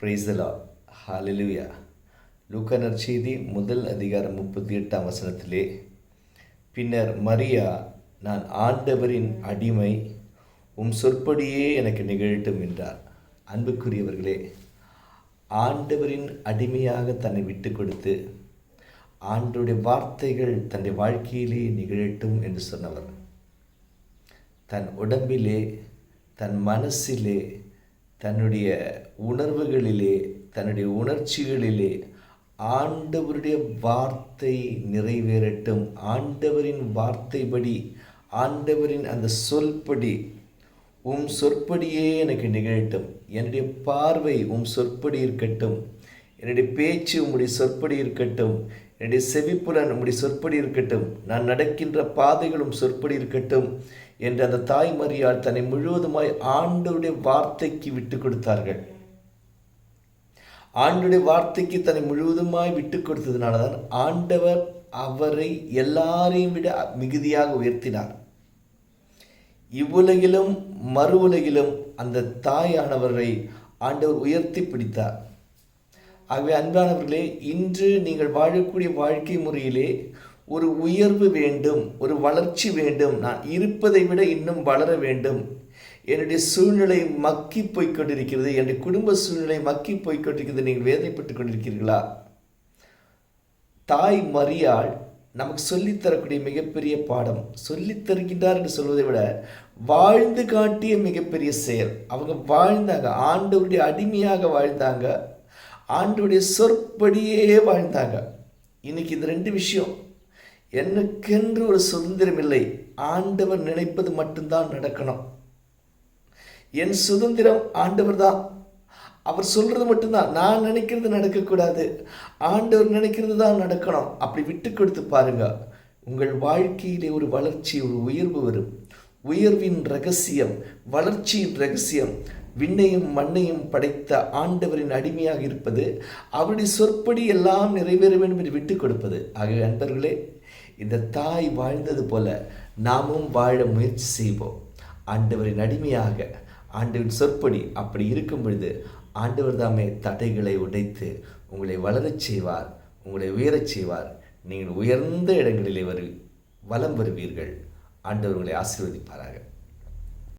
பிரைசலா ஹalleluya லூக்கா நற்செய்தி முதல் அதிகாரம் முப்பத்தி எட்டாம் வசனத்திலே பின்னர் மரியா நான் ஆண்டவரின் அடிமை உம் சொற்படியே எனக்கு நிகழட்டும் என்றார். அன்புக்குரியவர்களே ஆண்டவரின் அடிமையாக தன்னை விட்டு கொடுத்து ஆண்டவருடைய வார்த்தைகள் தன்னுடைய வாழ்க்கையிலே நிகழட்டும் என்று சொன்னவர். தன் உடம்பிலே தன் மனசிலே தன்னுடைய உணர்வுகளிலே தன்னுடைய உணர்ச்சிகளிலே ஆண்டவருடைய வார்த்தை நிறைவேறட்டும். ஆண்டவரின் வார்த்தைப்படி ஆண்டவரின் அந்த சொல்படி உம் சொற்படியே எனக்கு நிகழட்டும். என்னுடைய பார்வை உம் சொற்படி இருக்கட்டும். என்னுடைய பேச்சு உம்முடைய சொற்படி இருக்கட்டும். என்னுடைய செவிப்புலன் உம்முடைய சொற்படி இருக்கட்டும் நான் நடக்கின்ற பாதைகளும் சொற்படி இருக்கட்டும் என்று அந்த தாய்மறியால் தன்னை முழுவதுமாய் ஆண்டவருடைய வார்த்தைக்கு விட்டு கொடுத்தார்கள். ஆண்டுடைய வார்த்தைக்கு தன்னை முழுவதுமாய் விட்டு கொடுத்ததுனால தான் ஆண்டவர் அவரை எல்லாரையும் விட மிகுதியாக உயர்த்தினார். இவ்வுலகிலும் மறு உலகிலும் அந்த தாயானவரை ஆண்டவர் உயர்த்தி பிடித்தார். ஆகவே அன்பானவர்களே இன்று நீங்கள் வாழக்கூடிய வாழ்க்கை முறையிலே ஒரு உயர்வு வேண்டும் ஒரு வளர்ச்சி வேண்டும். நான் இருப்பதை விட இன்னும் வளர வேண்டும். என்னுடைய சூழ்நிலை மக்கி போய்க் கொண்டிருக்கிறது. என்னுடைய குடும்ப சூழ்நிலை மக்கி போய்க் கொண்டிருக்கிறது. நீங்கள் வேதனைப்பட்டு கொண்டிருக்கிறீர்களா? தாய் மரியாள் நமக்கு சொல்லித்தரக்கூடிய மிகப்பெரிய பாடம். சொல்லித்தருகின்றார் என்று சொல்வதை விட வாழ்ந்து காட்டிய மிகப்பெரிய செயல். அவங்க வாழ்ந்தாங்க. ஆண்டவருடைய அடிமையாக வாழ்ந்தாங்க. ஆண்டுடைய சொற்படியே வாழ்ந்தாங்க. இன்னைக்கு இது ரெண்டு விஷயம் எனக்கென்று ஒரு சுதந்திரம் இல்லை ஆண்டவர் நினைப்பது மட்டும்தான் நடக்கணும். என் சுதந்திரம் ஆண்டவர் தான். அவர் சொல்கிறது மட்டும்தான் நான் நினைக்கிறது நடக்கக்கூடாது ஆண்டவர் நினைக்கிறது தான் நடக்கணும். அப்படி விட்டு கொடுத்து பாருங்க உங்கள் வாழ்க்கையிலே ஒரு வளர்ச்சி ஒரு உயர்வு வரும். உயர்வின் ரகசியம் வளர்ச்சியின் ரகசியம் விண்ணையும் மண்ணையும் படைத்த ஆண்டவரின் அடிமையாக இருப்பது அவருடைய சொற்படி எல்லாம் நிறைவேற வேண்டும் என்று விட்டு கொடுப்பது. ஆகவே அன்பர்களே இந்த தாய் வாழ்ந்தது போல நாமும் வாழ முயற்சி செய்வோம். ஆண்டவரின் அடிமையாக ஆண்டவரின் சொற்படி அப்படி இருக்கும் பொழுது ஆண்டவர் தாமே தடைகளை உடைத்து உங்களை வளரச் செய்வார் உங்களை உயரச் செய்வார். நீங்கள் உயர்ந்த இடங்களிலே வரு வலம் வருவீர்கள். ஆண்டவர் உங்களை